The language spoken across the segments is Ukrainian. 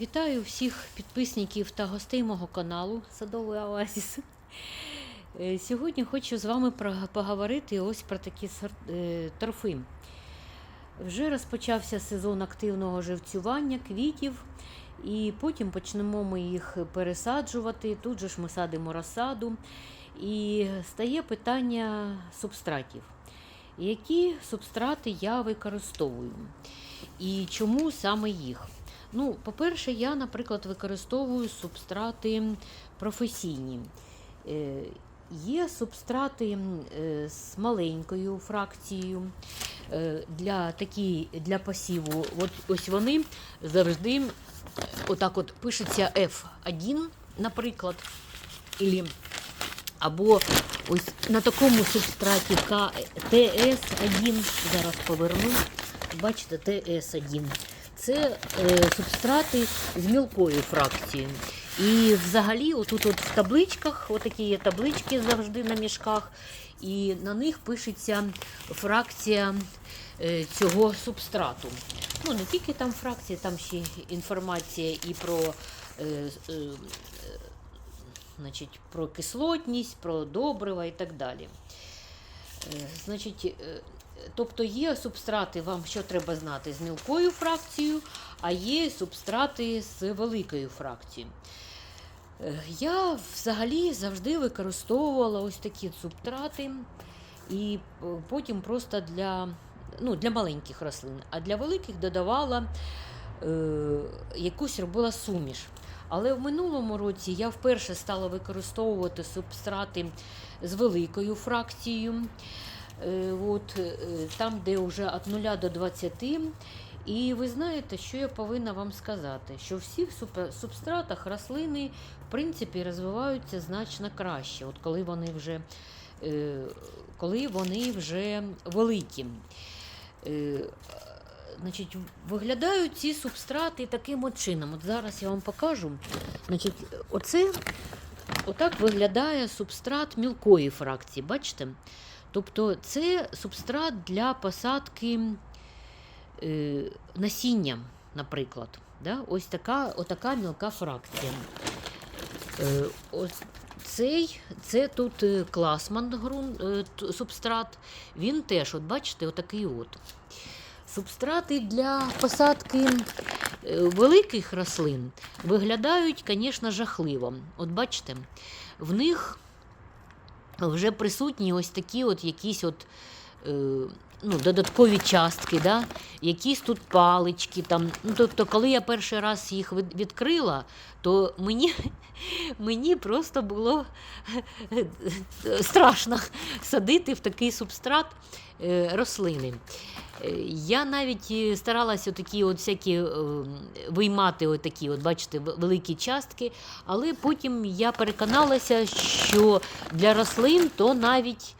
Вітаю всіх підписників та гостей мого каналу Садовий Оазіс. Е, Сьогодні хочу з вами поговорити ось про такі е, торфи. Вже розпочався сезон активного живцювання квітів, і потім почнемо ми їх пересаджувати. Тут же ж ми садимо розсаду. І стає питання субстратів. Які субстрати я використовую? І чому саме їх? Ну, по-перше, я, наприклад, використовую субстрати професійні. Е, Є субстрати е, з маленькою фракцією е, для, такі, для посіву. От, ось вони завжди отак от пишеться F1, наприклад, або ось на такому субстраті TS1, зараз поверну, бачите, TS1. Це е, субстрати з мілкою фракцією. І взагалі, отут от в табличках, отакі є таблички завжди на мішках, і на них пишеться фракція е, цього субстрату. Ну, не тільки там фракція, там ще інформація і про, е, значить, про кислотність, про добрива і так далі. Значить, тобто є субстрати, вам що треба знати, з мілкою фракцією, а є субстрати з великою фракцією. Е, Я взагалі завжди використовувала ось такі субстрати, і е, потім просто для, ну, для маленьких рослин, а для великих додавала е, якусь робила суміш. Але в минулому році я вперше стала використовувати субстрати з великою фракцією. Е, От, е, там, де вже від 0 до 20. І ви знаєте, що я повинна вам сказати? Що в всіх субстратах рослини в принципі розвиваються значно краще, от коли вони вже, е, коли вони вже великі. Значить, виглядають ці субстрати таким от чином. От зараз я вам покажу. Значить, оце отак виглядає субстрат мілкої фракції. Бачите? Тобто це субстрат для посадки е, насіння, наприклад. Да? Ось така, отака мілка фракція. Е, ось цей, це тут е, класман грун, е, субстрат. Він теж, от бачите, отакий от. Субстрати для посадки е, великих рослин виглядають, звісно, жахливо. От бачите, в них вже присутні ось такі от якісь от, е, ну, додаткові частки, да? якісь тут палички. Там. Ну, тобто, коли я перший раз їх відкрила, то мені, мені просто було страшно садити в такий субстрат е, рослини. Е, Я навіть е, старалася такі от всякі виймати от такі, от, бачите, великі частки, але потім я переконалася, що для рослин то навіть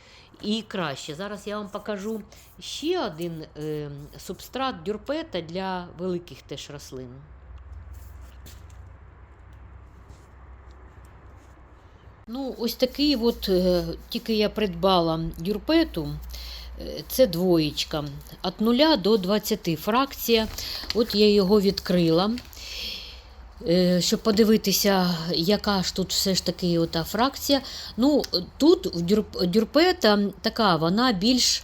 і краще. Зараз я вам покажу ще один е, субстрат дюрпета для великих теж рослин. Ну, ось такий от, е, тільки я придбала дюрпету. Е, Це двоєчка. Від 0 до 20 фракція. От я його відкрила. Е, Щоб подивитися, яка ж тут все ж таки ота фракція. Ну, тут дюрпета така, вона більш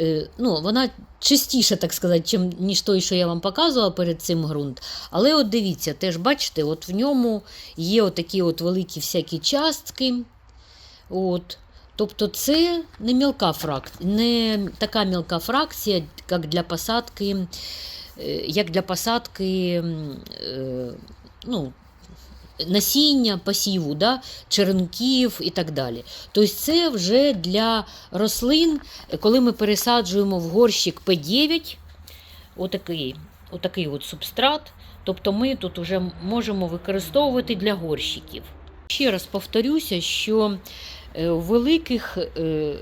е, ну, вона чистіша, так сказати, чим, ніж той, що я вам показувала перед цим ґрунт. Але от дивіться, теж бачите, от в ньому є отакі от великі всякі частки. От. Тобто це не мілка фракція, не така мілка фракція, як для посадки, як для посадки е, ну, насіння, посіву, да, черенків і так далі. Тобто це вже для рослин, е, коли ми пересаджуємо в горщик П9, отакий, отакий от субстрат, тобто ми тут вже можемо використовувати для горщиків. Ще раз повторюся, що е, у великих, е, е,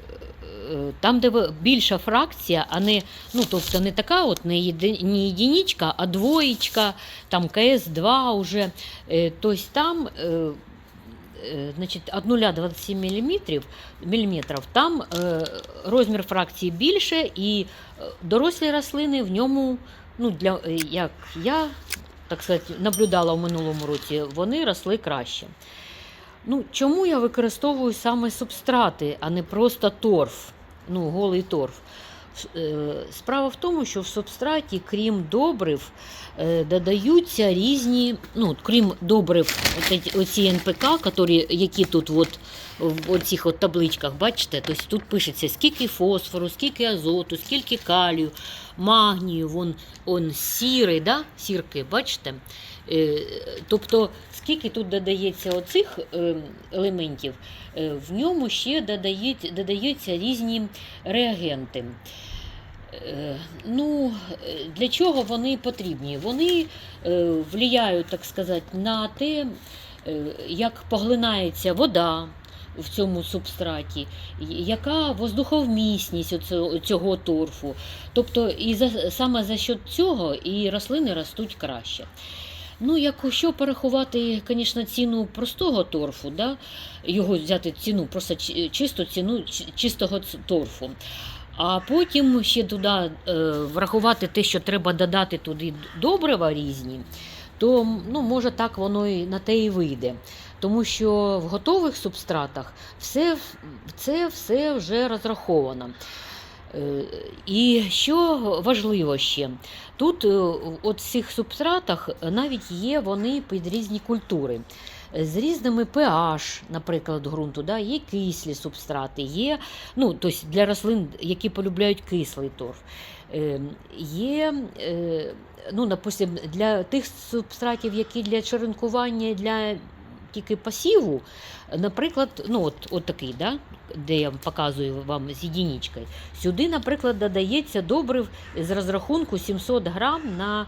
там, де більша фракція, а не, ну, тобто не така, от не, єди, не а двоєчка, там КС2 уже, тобто там значить, від 0 до 27 мм, міліметрів, там розмір фракції більше, і дорослі рослини в ньому, ну, для, як я так сказати, наблюдала в минулому році, вони росли краще. Ну, чому я використовую саме субстрати, а не просто торф, ну, голий торф? Е, Справа в тому, що в субстраті, крім добрив, е, додаються різні, ну, крім добрив, оці- НПК, які, які тут от, в оцих от табличках, бачите, тобто тут пишеться, скільки фосфору, скільки азоту, скільки калію, магнію, вон, он сірий, да? сірки, бачите? Е, Тобто, скільки тут додається оцих е, елементів, е, в ньому ще додають, додаються різні реагенти. Е, Ну, для чого вони потрібні? Вони е, впливають, так сказати, на те, як поглинається вода в цьому субстраті, яка воздуховмісність цього торфу. Тобто, і за, саме за счет цього і рослини ростуть краще. Ну, якщо порахувати, звісно, ціну простого торфу, да, його взяти ціну, просто чисту ціну чистого торфу. А потім ще туди е, врахувати те, що треба додати туди добрива різні, то ну, може так воно і на те і вийде. Тому що в готових субстратах все, це все вже розраховано. Е, І що важливо ще, тут е, в цих субстратах навіть є вони під різні культури. З різними pH, наприклад, ґрунту, да, є кислі субстрати, є ну, тобто для рослин, які полюбляють кислий торф. Е, Є, е, ну, допустим, для тих субстратів, які для черенкування, для тільки посіву, наприклад, ну, от, от такий, да, де я показую вам з єдиничкою, сюди, наприклад, додається добрив з розрахунку 700 грам на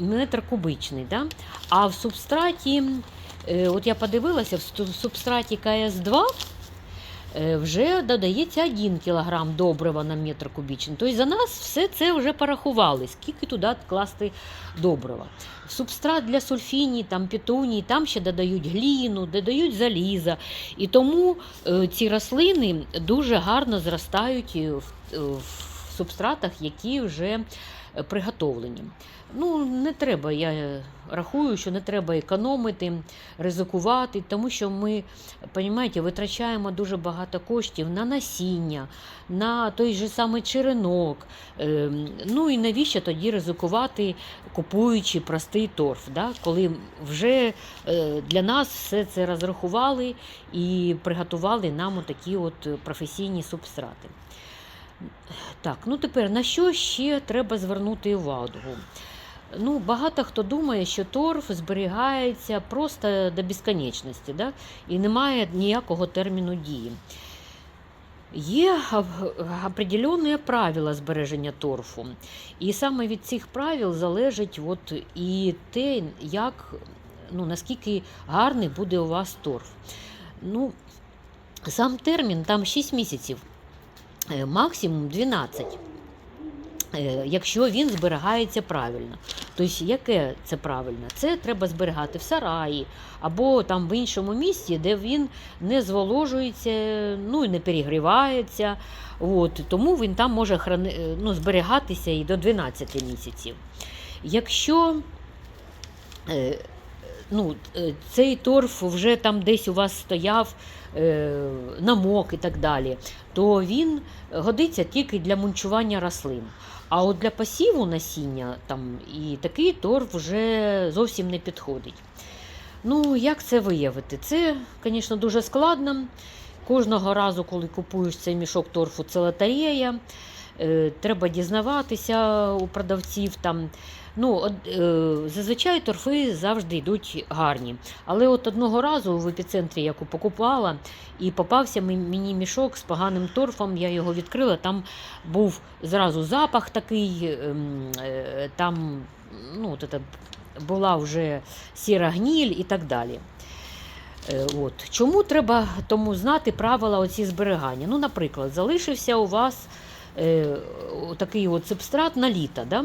метр кубичний. Да? А в субстраті, е, от я подивилася, в субстраті КС2 е, вже додається 1 кг добрива на метр кубічний. Тобто за нас все це вже порахували, скільки туди класти добрива. Субстрат для сульфіній, там петуній, там ще додають гліну, додають заліза. І тому е, ці рослини дуже гарно зростають е, е, в субстратах, які вже е, приготовлені. Ну, не треба, я рахую, що не треба економити, ризикувати, тому що ми, розумієте, витрачаємо дуже багато коштів на насіння, на той же самий черенок. Ем, Ну і навіщо тоді ризикувати, купуючи простий торф, да? коли вже е, для нас все це розрахували і приготували нам такі от професійні субстрати. Так, ну тепер на що ще треба звернути увагу? Ну, багато хто думає, що торф зберігається просто до безконечності, да? і немає ніякого терміну дії. Є определенні правила збереження торфу. І саме від цих правил залежить от і те, як, ну, наскільки гарний буде у вас торф. Ну, сам термін там 6 місяців, максимум 12 е, якщо він зберігається правильно. Тобто, яке це правильно? Це треба зберігати в сараї або там в іншому місці, де він не зволожується, ну і не перегрівається. От, тому він там може храни, е, ну, зберігатися і до 12 місяців. Якщо е, ну, е, цей торф вже там десь у вас стояв, е, намок і так далі, то він годиться тільки для мунчування рослин. А от для посіву насіння там і такий торф вже зовсім не підходить. Ну, як це виявити? Це, звісно, дуже складно. Кожного разу, коли купуєш цей мішок торфу, це лотерея. Е, треба дізнаватися у продавців. Там. Ну, от, е, зазвичай торфи завжди йдуть гарні. Але от одного разу в епіцентрі я покупала і попався мені мішок з поганим торфом. Я його відкрила. Там був зразу запах такий, ем, е, там ну, от це, була вже сіра гніль і так далі. Е, От. Чому треба тому знати правила оці зберігання? Ну, наприклад, залишився у вас е, такий от субстрат на літо. Да?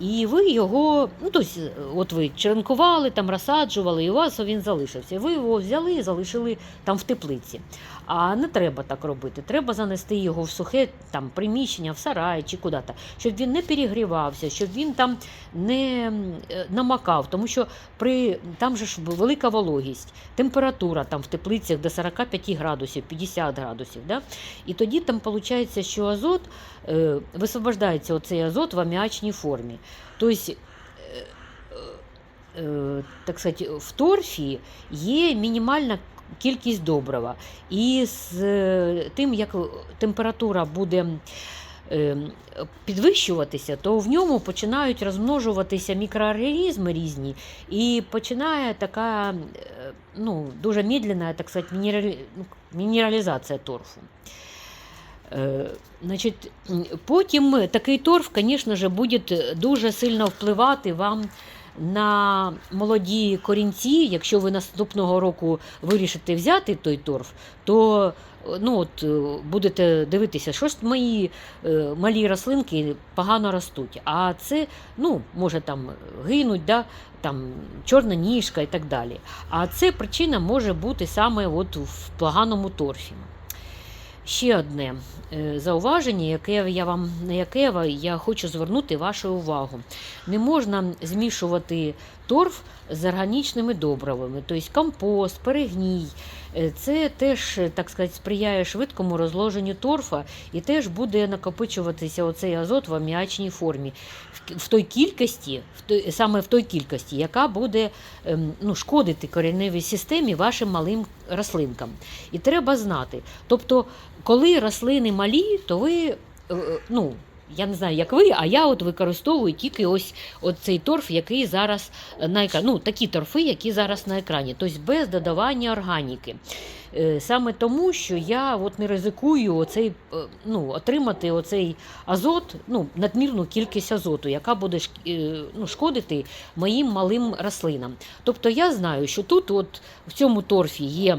І ви його, ну тобто, от ви черенкували, там розсаджували, і у вас він залишився. Ви його взяли і залишили там в теплиці. А не треба так робити. Треба занести його в сухе там, приміщення, в сарай чи куди-то, щоб він не перегрівався, щоб він там не е, намакав, тому що при там же ж велика вологість, температура там в теплицях до 45 градусів, 50 градусів. Да? І тоді там виходить, що азот висвобождається оцей азот в аміачній формі. Тобто, е, е, так сказати, в торфі є мінімальна кількість добрива. І з е, тим, як температура буде е, підвищуватися, то в ньому починають розмножуватися мікроорганізми різні, і починає така е, ну, дуже медленна, так сказати, ну, мінералізація торфу. Е, Значить, потім такий торф, звісно ж, буде дуже сильно впливати вам на молоді корінці. Якщо ви наступного року вирішите взяти той торф, то ну, от, е, будете дивитися, що ж мої е, малі рослинки погано ростуть. А це ну, може там гинуть, да? там, чорна ніжка і так далі. А це причина може бути саме от в поганому торфі. Ще одне е, зауваження, яке я вам, на яке я хочу звернути вашу увагу. Не можна змішувати торф з органічними добривами, тобто компост, перегній. Е, Це теж, е, так сказати, сприяє швидкому розложенню торфа і теж буде накопичуватися оцей азот в аміачній формі в, той кількості, в той, саме в той кількості, яка буде ем, ну, шкодити кореневій системі вашим малим рослинкам. І треба знати. Тобто, коли рослини малі, то ви, е, ну, я не знаю, як ви, а я от використовую тільки ось, оцей цей торф, який зараз на екрані. Ну, такі торфи, які зараз на екрані, тобто без додавання органіки. Е, Саме тому, що я от не ризикую оцей, е, ну, отримати оцей азот, ну, надмірну кількість азоту, яка буде е, ну, шкодити моїм малим рослинам. Тобто я знаю, що тут от в цьому торфі є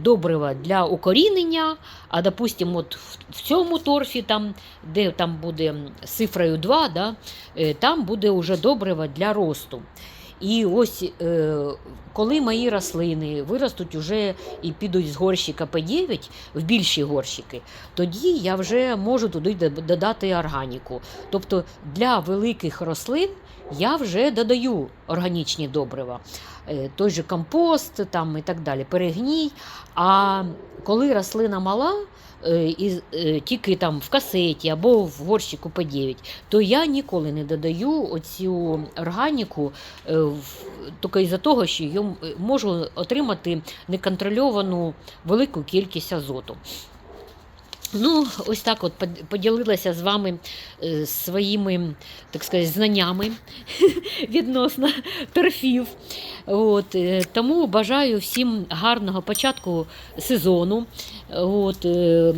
добрива для укорінення, а допустимо, от в- цьому торфі, там, де там буде з цифрою 2, да, там буде вже добрива для росту. І ось е, коли мої рослини виростуть уже і підуть з горщика П9 в більші горщики, тоді я вже можу туди додати органіку. Тобто для великих рослин я вже додаю органічні добрива. Е, Той же компост там, і так далі, перегній. А коли рослина мала, е, і е, тільки там в касеті або в горщику П9, то я ніколи не додаю оцю органіку тільки із-за того, що я можу отримати неконтрольовану велику кількість азоту. Ну, ось так от поділилася з вами е, своїми, так сказати, знаннями відносно торфів. От, е, тому бажаю всім гарного початку сезону. От, е,